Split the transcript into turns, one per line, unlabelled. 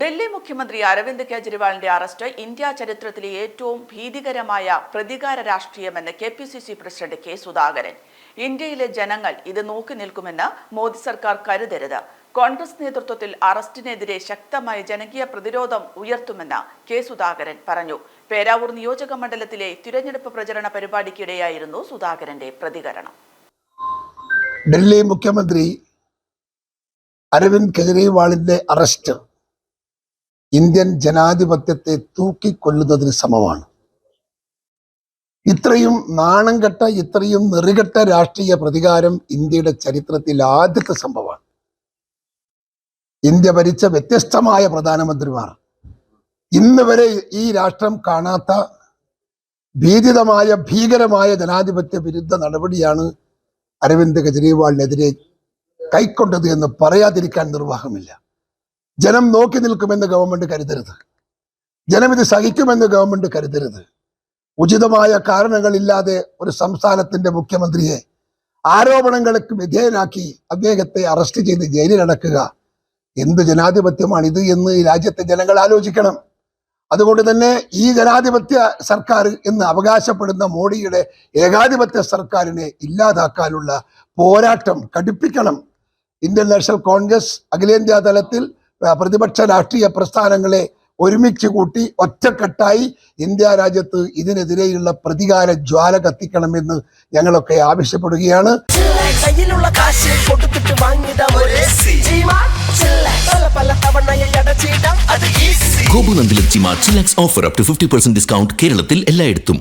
ഡൽഹി മുഖ്യമന്ത്രി അരവിന്ദ് കെജ്രിവാളിന്റെ arrest India ചരിത്രത്തിലെ ഏറ്റവും ഭീതികരമായ പ്രതികാര രാഷ്ട്രീയമെന്ന് K P C C president K Sudhakaran. ഇന്ത്യയിലെ ജനങ്ങൾ ഇത് നോക്കി നിൽക്കുമെന്ന് മോദി സർക്കാർ കരുതരുത്. കോൺഗ്രസ് നേതൃത്വത്തിൽ അറസ്റ്റിനെതിരെ ശക്തമായ ജനകീയ പ്രതിരോധം ഉയർത്തുമെന്ന് കെ സുധാകരൻ പറഞ്ഞു. പേരാവൂർ നിയോജക മണ്ഡലത്തിലെ തിരഞ്ഞെടുപ്പ് പ്രചരണ പരിപാടിക്കിടെയായിരുന്നു സുധാകരന്റെ പ്രതികരണം.
ഡൽഹി മുഖ്യമന്ത്രി അരവിന്ദ് കെജ്രിവാളിന്റെ അറസ്റ്റ്. ഇന്ത്യൻ ജനാധിപത്യത്തെ തൂക്കിക്കൊല്ലുന്നതിന് സമമാണ്. ഇത്രയും നാണം കെട്ട ഇത്രയും നെറികെട്ട രാഷ്ട്രീയ പ്രതികാരം ഇന്ത്യയുടെ ചരിത്രത്തിൽ ആദ്യത്തെ സംഭവമാണ്. ഇന്ത്യ ഭരിച്ച വ്യത്യസ്തമായ പ്രധാനമന്ത്രിമാർ. ഇന്ന് വരെ ഈ രാഷ്ട്രം കാണാത്ത ഭീതിതമായ ഭീകരമായ ജനാധിപത്യ വിരുദ്ധ നടപടിയാണ് അരവിന്ദ് കെജ്രിവാളിനെതിരെ കൈക്കൊണ്ടത് എന്ന് പറയാതിരിക്കാൻ നിർവാഹമില്ല. ജനം നോക്കി നിൽക്കുമെന്ന് ഗവൺമെന്റ് കരുതരുത്. ജനം ഇത് സഹിക്കുമെന്ന് ഗവൺമെന്റ് കരുതരുത്. ഉചിതമായ കാരണങ്ങളില്ലാതെ ഒരു സംസ്ഥാനത്തിന്റെ മുഖ്യമന്ത്രിയെ ആരോപണങ്ങൾക്ക് വിധേയനാക്കി അദ്ദേഹത്തെ അറസ്റ്റ് ചെയ്ത് ജയിലിലടക്കുക എന്ത് ജനാധിപത്യമാണ് ഇത് എന്ന് രാജ്യത്തെ ജനങ്ങൾ ആലോചിക്കണം. അതുകൊണ്ട് തന്നെ ഈ ജനാധിപത്യ സർക്കാർ എന്ന് അവകാശപ്പെടുന്ന മോഡിയുടെ ഏകാധിപത്യ സർക്കാരിനെ ഇല്ലാതാക്കാനുള്ള പോരാട്ടം കടുപ്പിക്കണം. ഇന്ത്യൻ നാഷണൽ കോൺഗ്രസ് അഖിലേന്ത്യാ തലത്തിൽ പ്രതിപക്ഷ രാഷ്ട്രീയ പ്രസ്ഥാനങ്ങളെ ഒരുമിച്ച് കൂട്ടി ഒറ്റക്കെട്ടായി ഇന്ത്യ രാജ്യത്ത് ഇതിനെതിരെയുള്ള പ്രതികാര ജ്വാല കത്തിക്കണമെന്ന് ഞങ്ങളൊക്കെ ആവശ്യപ്പെടുകയാണ്.
കയ്യിലുള്ള കാശ് കൊടുത്തിട്ട് വാങ്ങിടാം പല പല തവണയായി അടച്ചിടാം. അത്
ഗോപുനന്ദിലും ചിമാർ chillax offer up to fifty percent discount കേരളത്തിൽ എല്ലായിടത്തും.